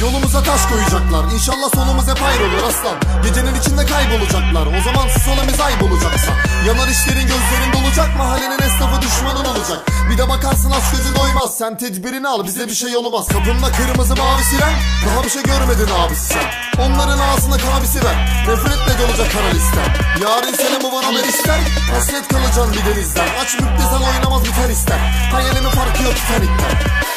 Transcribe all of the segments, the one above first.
Yolumuza taş koyacaklar. İnşallah sonumuz hep hayır olur aslan. Gecenin içinde kaybolacaklar. O zaman susalım ay bulacaksa. Yanar işlerin gözlerin dolacak. Mahallenin esnafı düşmanın olacak. Bir de bakarsın aç gözü doymaz. Sen tedbirini al bize bir şey olmaz. Kapında kırmızı mavi siren. Daha bir şey görmedin abisi sen. Onların ağzına kabisi ver. Nefretle dolacak kara listen Yarın seni bu bana ister. Hasret kalacaksın bir denizden. Aç müptezel oynamaz biter ister Hayalimi farkı yok Titanic'ten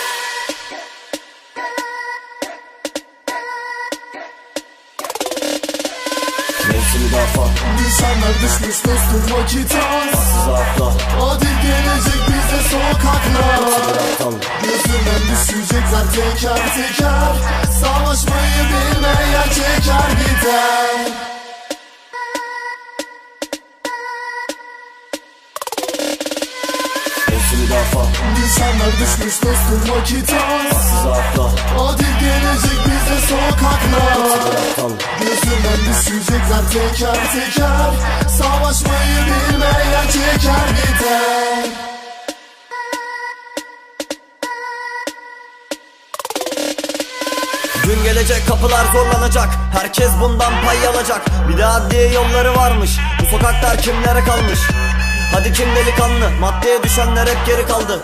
Farklı İnsanlar düşmüş dostum vakit az. Size atla Adil gelecek bize sokaklar Atalım Gözünden düşecekler teker teker. Savaşmayı bilmeyen çeker gider. Farklı İnsanlar düşmüş dostum vakit az teker teker Savaşmayı bilmeyen çeker gider. Gün gelecek kapılar zorlanacak. Herkes bundan pay alacak. Bir de adliye yolları varmış. Bu sokaklar kimlere kalmış? Hadi kim delikanlı? Maddeye düşenler hep geri kaldı.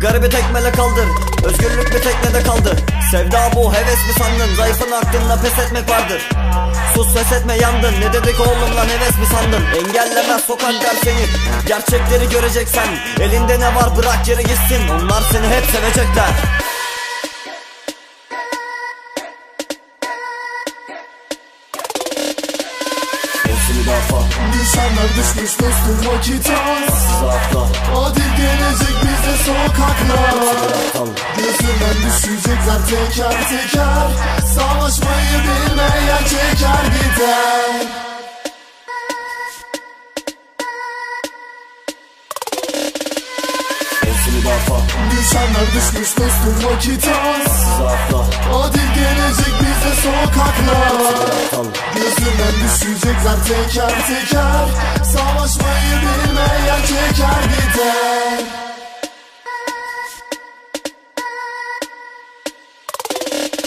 Garibi tekmele kaldır Özgürlük bir teknede kaldı. Sevda bu heves mi sandın? Zayıfın aklında pes etmek vardır. Sus ses etme yandın. Ne dedik oğlum lan heves mi sandın? Engellemez sokaklar seni Gerçekleri göreceksen Elinde ne var bırak geri gitsin. Onlar seni hep sevecekler. Mevsimi daha farklı İnsanlar düşmüş dostum vakit az. Atla Gözünden düşecekler teker teker Savaşmayı bilmeyen çeker gider farklı İnsanlar düşmüş dostum vakit az. Size atla Adil gelecek bize sokaklar. Gözünden düşecekler teker teker Savaşmayı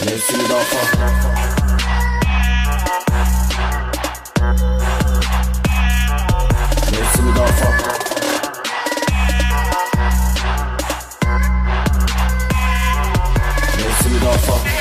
Nefsi müdafaa Nefsi müdafaa Nefsi müdafaa